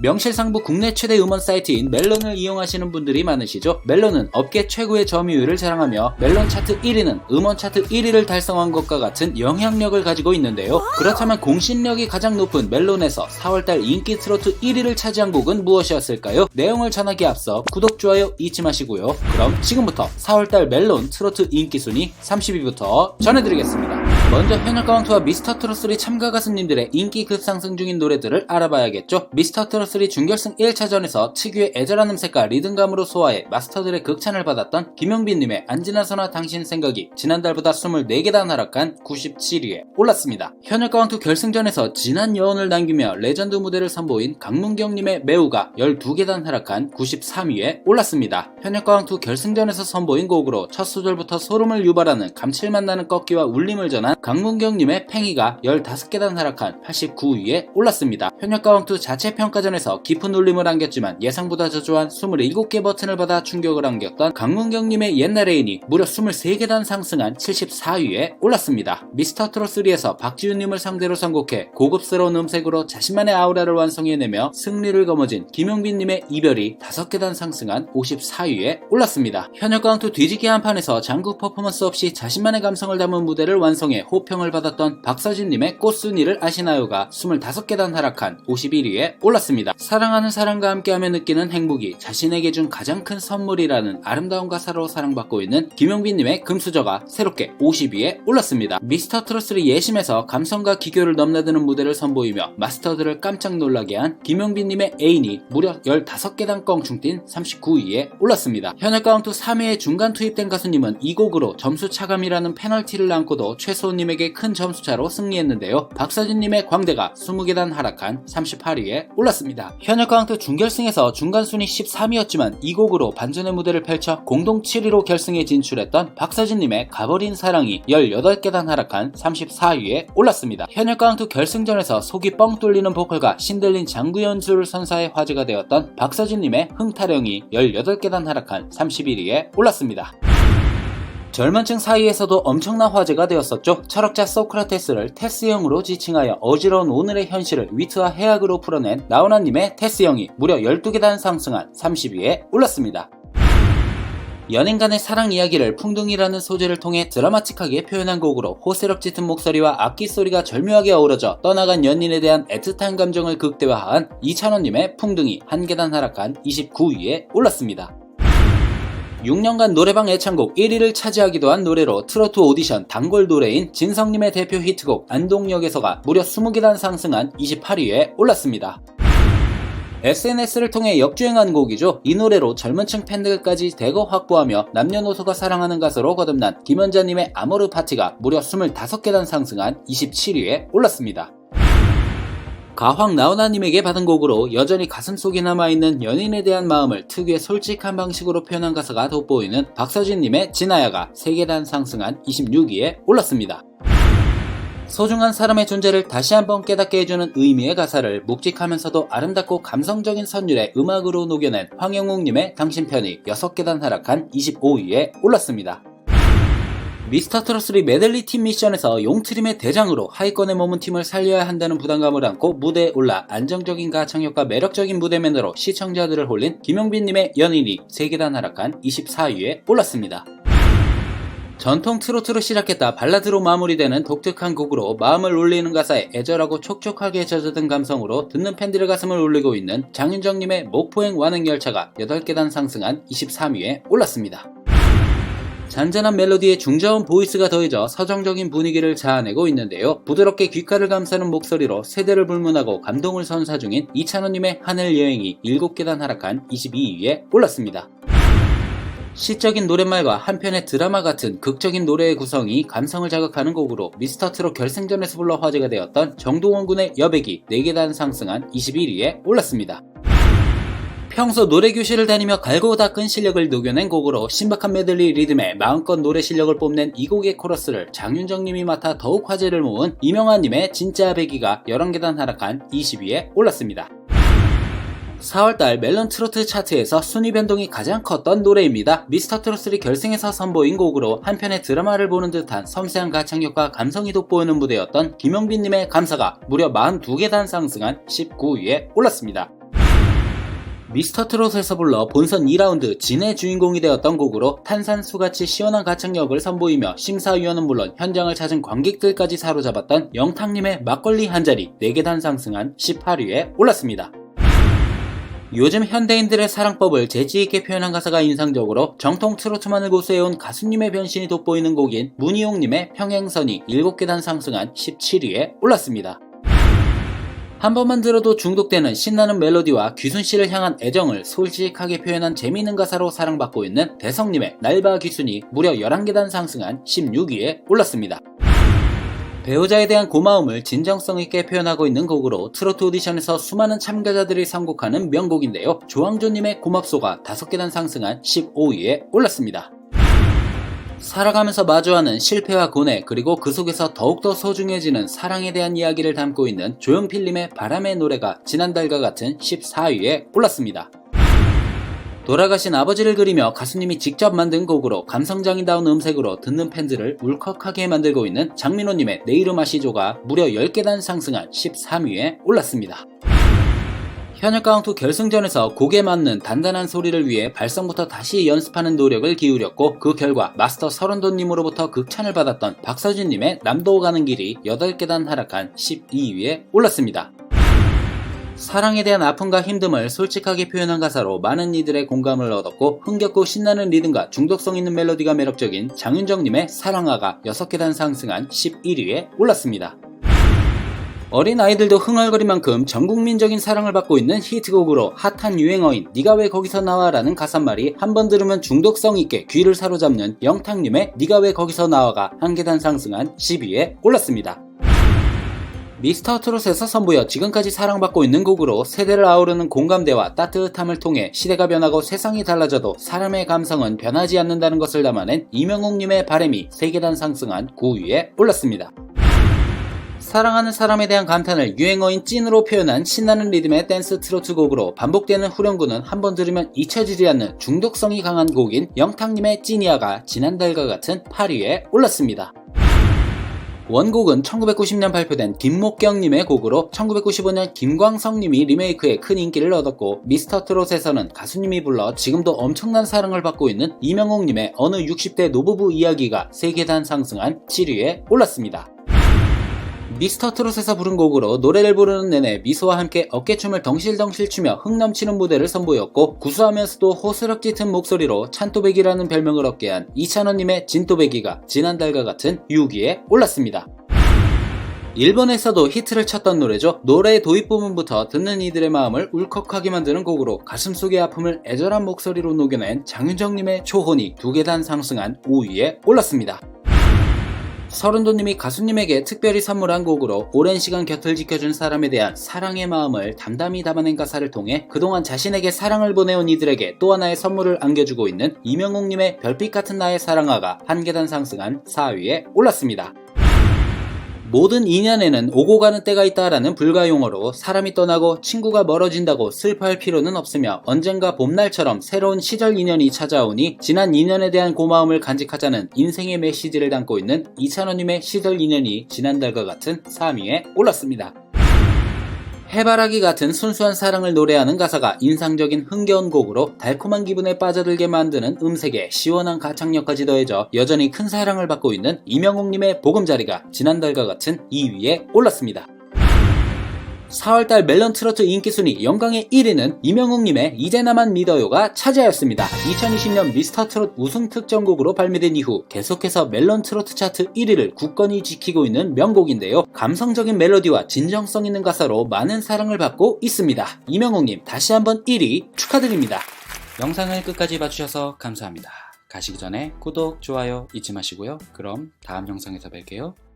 명실상부 국내 최대 음원 사이트인 멜론을 이용하시는 분들이 많으시죠? 멜론은 업계 최고의 점유율을 자랑하며 멜론 차트 1위는 음원 차트 1위를 달성한 것과 같은 영향력을 가지고 있는데요. 그렇다면 공신력이 가장 높은 멜론에서 4월달 인기 트로트 1위를 차지한 곡은 무엇이었을까요? 내용을 전하기 앞서 구독, 좋아요 잊지 마시고요. 그럼 지금부터 4월달 멜론 트로트 인기 순위 30위부터 전해드리겠습니다. 먼저 현역가왕투와 미스터 트롯3 참가 가수님들의 인기 급상승 중인 노래들을 알아봐야겠죠. 미스터 트롯3 준결승 1차전에서 특유의 애절한 음색과 리듬감으로 소화해 마스터들의 극찬을 받았던 김영빈님의 안지나서나 당신 생각이 지난달보다 24계단 하락한 97위에 올랐습니다. 현역가왕투 결승전에서 진한 여운을 남기며 레전드 무대를 선보인 강문경님의 매우가 12계단 하락한 93위에 올랐습니다. 현역가왕투 결승전에서 선보인 곡으로 첫 소절부터 소름을 유발하는 감칠맛 나는 꺾기와 울림을 전한 강문경님의 팽이가 15계단 하락한 89위에 올랐습니다. 현역 가왕투 자체 평가전에서 깊은 울림을 안겼지만 예상보다 저조한 27개 버튼을 받아 충격을 안겼던 강문경님의 옛날 애인이 무려 23계단 상승한 74위에 올랐습니다. 미스터 트롯3에서 박지훈님을 상대로 선곡해 고급스러운 음색으로 자신만의 아우라를 완성해내며 승리를 거머쥔 김용빈님의 이별이 5계단 상승한 54위에 올랐습니다. 현역 가왕투 뒤지기 한판에서 장구 퍼포먼스 없이 자신만의 감성을 담은 무대를 완성해 호평을 받았던 박서진님의 꽃순이를 아시나요가 25계단 하락한 51위에 올랐습니다. 사랑하는 사람과 함께하며 느끼는 행복이 자신에게 준 가장 큰 선물이라는 아름다운 가사로 사랑받고 있는 김용빈님의 금수저가 새롭게 50위에 올랐습니다. 미스터 트롯3 예심에서 감성과 기교를 넘나드는 무대를 선보이며 마스터들을 깜짝 놀라게 한 김용빈님의 애인이 무려 15계단 껑충 뛴 39위에 올랐습니다. 현역가왕투 3회에 중간 투입된 가수님은 이 곡으로 점수 차감이라는 페널티를 안고도 최소 님에게 큰 점수차로 승리했는데요. 박서진님의 광대가 20계단 하락한 38위에 올랐습니다. 현역가왕투 준결승에서 중간 순위 13위였지만 이 곡으로 반전의 무대를 펼쳐 공동 7위로 결승에 진출했던 박서진님의 가버린 사랑이 18계단 하락한 34위에 올랐습니다. 현역가왕투 결승전에서 속이 뻥 뚫리는 보컬과 신들린 장구 연주를 선사해 화제가 되었던 박서진님의 흥타령이 18계단 하락한 31위에 올랐습니다. 젊은 층 사이에서도 엄청난 화제가 되었었죠. 철학자 소크라테스를 테스형으로 지칭하여 어지러운 오늘의 현실을 위트와 해악으로 풀어낸 나훈아님의 테스형이 무려 12계단 상승한 30위에 올랐습니다. 연인 간의 사랑 이야기를 풍둥이라는 소재를 통해 드라마틱하게 표현한 곡으로 호세력 짙은 목소리와 악기 소리가 절묘하게 어우러져 떠나간 연인에 대한 애틋한 감정을 극대화한 이찬원님의 풍둥이 한 계단 하락한 29위에 올랐습니다. 6년간 노래방 애창곡 1위를 차지하기도 한 노래로 트로트 오디션 단골 노래인 진성님의 대표 히트곡 안동역에서가 무려 20계단 상승한 28위에 올랐습니다. SNS를 통해 역주행한 곡이죠. 이 노래로 젊은 층 팬들까지 대거 확보하며 남녀노소가 사랑하는 가수로 거듭난 김연자님의 아모르 파티가 무려 25계단 상승한 27위에 올랐습니다. 가황 나훈아님에게 받은 곡으로 여전히 가슴속에 남아있는 연인에 대한 마음을 특유의 솔직한 방식으로 표현한 가사가 돋보이는 박서진님의 진아야가 3계단 상승한 26위에 올랐습니다. 소중한 사람의 존재를 다시 한번 깨닫게 해주는 의미의 가사를 묵직하면서도 아름답고 감성적인 선율의 음악으로 녹여낸 황영욱님의 당신 편이 6계단 하락한 25위에 올랐습니다. 미스터 트롯3 메들리 팀 미션에서 용트림의 대장으로 하위권에 머문 팀을 살려야 한다는 부담감을 안고 무대에 올라 안정적인 가창력과 매력적인 무대 매너로 시청자들을 홀린 김용빈님의 연인이 3계단 하락한 24위에 올랐습니다. 전통 트로트로 시작했다 발라드로 마무리되는 독특한 곡으로 마음을 울리는 가사에 애절하고 촉촉하게 젖어든 감성으로 듣는 팬들의 가슴을 울리고 있는 장윤정님의 목포행 완행열차가 8계단 상승한 23위에 올랐습니다. 잔잔한 멜로디에 중저음 보이스가 더해져 서정적인 분위기를 자아내고 있는데요. 부드럽게 귓가를 감싸는 목소리로 세대를 불문하고 감동을 선사 중인 이찬원님의 하늘 여행이 7계단 하락한 22위에 올랐습니다. 시적인 노랫말과 한편의 드라마 같은 극적인 노래의 구성이 감성을 자극하는 곡으로 미스터트롯 결승전에서 불러 화제가 되었던 정동원 군의 여백이 4계단 상승한 21위에 올랐습니다. 평소 노래 교실을 다니며 갈고 닦은 실력을 녹여낸 곡으로 신박한 메들리 리듬에 마음껏 노래 실력을 뽐낸 이 곡의 코러스를 장윤정님이 맡아 더욱 화제를 모은 이명아님의 진짜 배기가 11계단 하락한 20위에 올랐습니다. 4월달 멜론 트로트 차트에서 순위 변동이 가장 컸던 노래입니다. 미스터 트롯3 결승에서 선보인 곡으로 한편의 드라마를 보는 듯한 섬세한 가창력과 감성이 돋보이는 무대였던 김영빈님의 감사가 무려 42계단 상승한 19위에 올랐습니다. 미스터 트롯에서 불러 본선 2라운드 진의 주인공이 되었던 곡으로 탄산수같이 시원한 가창력을 선보이며 심사위원은 물론 현장을 찾은 관객들까지 사로잡았던 영탁님의 막걸리 한 잔이 4계단 상승한 18위에 올랐습니다. 요즘 현대인들의 사랑법을 재치있게 표현한 가사가 인상적으로 정통 트로트만을 고수해온 가수님의 변신이 돋보이는 곡인 문희용님의 평행선이 7계단 상승한 17위에 올랐습니다. 한 번만 들어도 중독되는 신나는 멜로디와 귀순 씨를 향한 애정을 솔직하게 표현한 재미있는 가사로 사랑받고 있는 대성님의 날바 귀순이 무려 11계단 상승한 16위에 올랐습니다. 배우자에 대한 고마움을 진정성 있게 표현하고 있는 곡으로 트로트 오디션에서 수많은 참가자들이 선곡하는 명곡인데요. 조항조님의 고맙소가 5계단 상승한 15위에 올랐습니다. 살아가면서 마주하는 실패와 고뇌 그리고 그 속에서 더욱더 소중해지는 사랑에 대한 이야기를 담고 있는 조용필님의 바람의 노래가 지난달과 같은 14위에 올랐습니다. 돌아가신 아버지를 그리며 가수님이 직접 만든 곡으로 감성장이다운 음색으로 듣는 팬들을 울컥하게 만들고 있는 장민호님의 내 이름 아시죠가 무려 10계단 상승한 13위에 올랐습니다. 현역 카운트 결승전에서 곡에 맞는 단단한 소리를 위해 발성부터 다시 연습하는 노력을 기울였고 그 결과 마스터 서른도님으로부터 극찬을 받았던 박서진님의 남도 가는 길이 8계단 하락한 12위에 올랐습니다. 사랑에 대한 아픔과 힘듦을 솔직하게 표현한 가사로 많은 이들의 공감을 얻었고 흥겹고 신나는 리듬과 중독성 있는 멜로디가 매력적인 장윤정님의 사랑아가 6계단 상승한 11위에 올랐습니다. 어린 아이들도 흥얼거릴 만큼 전국민적인 사랑을 받고 있는 히트곡으로 핫한 유행어인 니가 왜 거기서 나와라는 가사말이 한 번 들으면 중독성 있게 귀를 사로잡는 영탁님의 니가 왜 거기서 나와가 한 계단 상승한 10위에 올랐습니다. 미스터 트롯에서 선보여 지금까지 사랑받고 있는 곡으로 세대를 아우르는 공감대와 따뜻함을 통해 시대가 변하고 세상이 달라져도 사람의 감성은 변하지 않는다는 것을 담아낸 이명옥님의 바램이 3계단 상승한 9위에 올랐습니다. 사랑하는 사람에 대한 감탄을 유행어인 찐으로 표현한 신나는 리듬의 댄스 트로트 곡으로 반복되는 후렴구는 한 번 들으면 잊혀지지 않는 중독성이 강한 곡인 영탁님의 찐이야가 지난달과 같은 8위에 올랐습니다. 원곡은 1990년 발표된 김목경님의 곡으로 1995년 김광석님이 리메이크에 큰 인기를 얻었고 미스터 트롯에서는 가수님이 불러 지금도 엄청난 사랑을 받고 있는 이명옥님의 어느 60대 노부부 이야기가 3계단 상승한 7위에 올랐습니다. 미스터 트롯에서 부른 곡으로 노래를 부르는 내내 미소와 함께 어깨춤을 덩실덩실 추며 흥 넘치는 무대를 선보였고 구수하면서도 호스력 짙은 목소리로 찬또배기라는 별명을 얻게 한 이찬원님의 진또배기가 지난달과 같은 6위에 올랐습니다. 일본에서도 히트를 쳤던 노래죠. 노래의 도입 부분부터 듣는 이들의 마음을 울컥하게 만드는 곡으로 가슴속의 아픔을 애절한 목소리로 녹여낸 장윤정님의 초혼이 두 계단 상승한 5위에 올랐습니다. 서른도님이 가수님에게 특별히 선물한 곡으로 오랜 시간 곁을 지켜준 사람에 대한 사랑의 마음을 담담히 담아낸 가사를 통해 그동안 자신에게 사랑을 보내온 이들에게 또 하나의 선물을 안겨주고 있는 이명옥님의 별빛 같은 나의 사랑아가 한 계단 상승한 4위에 올랐습니다. 모든 인연에는 오고 가는 때가 있다라는 불가용어로 사람이 떠나고 친구가 멀어진다고 슬퍼할 필요는 없으며 언젠가 봄날처럼 새로운 시절 인연이 찾아오니 지난 인연에 대한 고마움을 간직하자는 인생의 메시지를 담고 있는 이찬원님의 시절 인연이 지난달과 같은 3위에 올랐습니다. 해바라기 같은 순수한 사랑을 노래하는 가사가 인상적인 흥겨운 곡으로 달콤한 기분에 빠져들게 만드는 음색에 시원한 가창력까지 더해져 여전히 큰 사랑을 받고 있는 이명옥님의 보금자리가 지난달과 같은 2위에 올랐습니다. 4월달 멜론 트로트 인기순위 영광의 1위는 이명웅님의 이제 나만 믿어요가 차지하였습니다. 2020년 미스터 트롯 우승 특정곡으로 발매된 이후 계속해서 멜론 트로트 차트 1위를 굳건히 지키고 있는 명곡인데요. 감성적인 멜로디와 진정성 있는 가사로 많은 사랑을 받고 있습니다. 이명웅님 다시 한번 1위 축하드립니다. 영상을 끝까지 봐주셔서 감사합니다. 가시기 전에 구독, 좋아요 잊지 마시고요. 그럼 다음 영상에서 뵐게요.